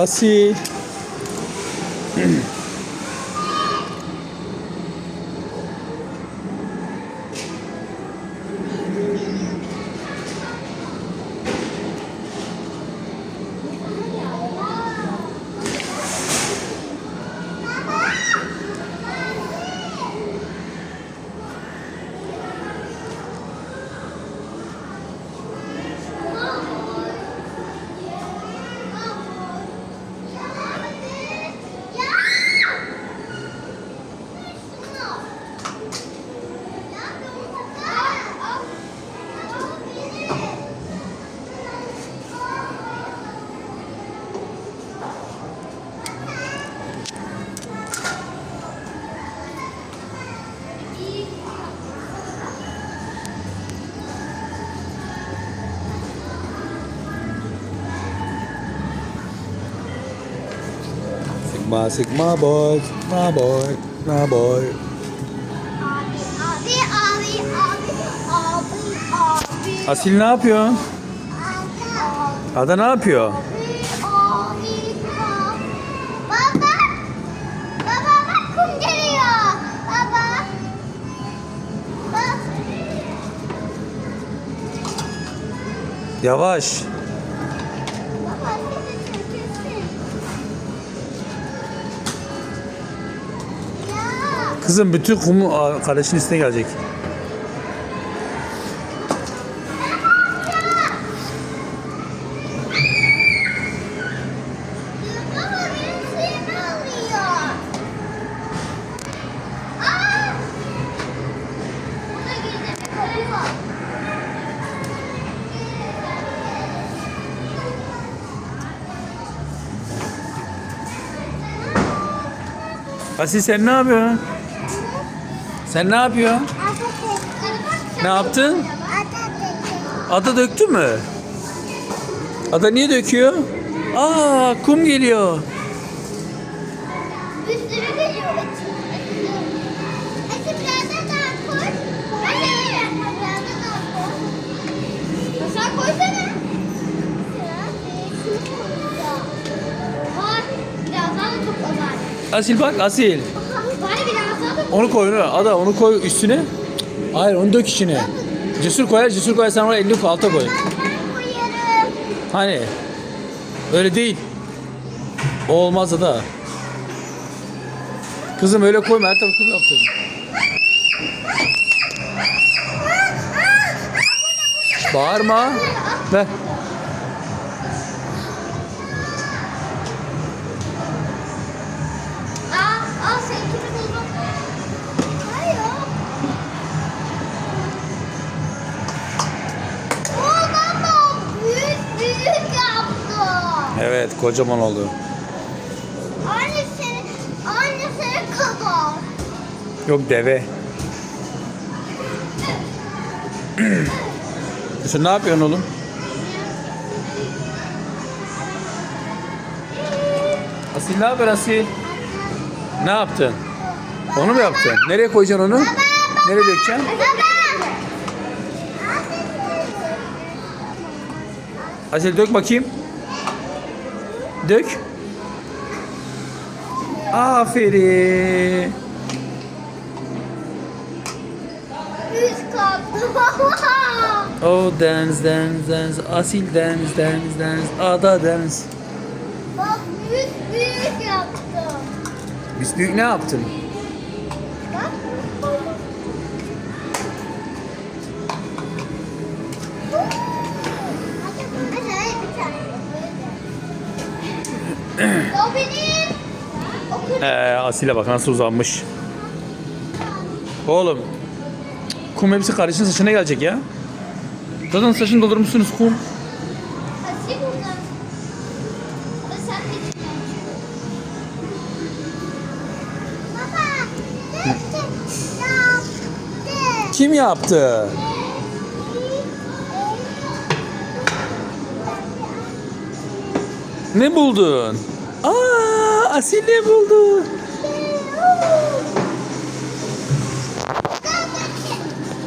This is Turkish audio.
Asil. Sigma, Sigma boy, Sigma boy, Sigma boy. Abi abi abi abi abi. Asil ne yapıyor? Ada ne yapıyor? Abi Kızım bütün kumu aa, kardeşin üstüne gelecek. Asil sen ne yapıyorsun? Sen ne yapıyorsun? Ne yaptın? Ada döktü mü? Ada niye döküyor? Aa kum geliyor. Geliyor. Asil bak Asil. Onu koy onu. Ada onu koy üstüne. Hayır onu dök içine. Cesur koyar cesur koyar sen oraya elini koy, alta koy. Hani? Öyle değil. O olmaz da. Kızım öyle koyma her tarafı kum yaptın. Bağırma. Ver. Evet kocaman oldu. Anne senin, anne senin kadar. Yok deve. Sen ne yapıyorsun oğlum? Asil ne haber Asil? Ne yaptın? Onu mu yaptın? Nereye koyacaksın onu? Nereye dökeceksin? Asil dök bakayım. Dök. Aferin. Üç katlı baba. Oh dance dance dance. Asil dance dance dance. Ada dance. Bak büyük büyük yaptım. Biz büyük ne yaptın? Bak. O. Ee, Asil'e bak nasıl uzanmış. Oğlum. Kum hepsi kardeşin saçına gelecek ya. Zaten saçını doldurmuşsunuz kum. Kim yaptı? Ne buldun? Aa, Asil ne buldu? Ee,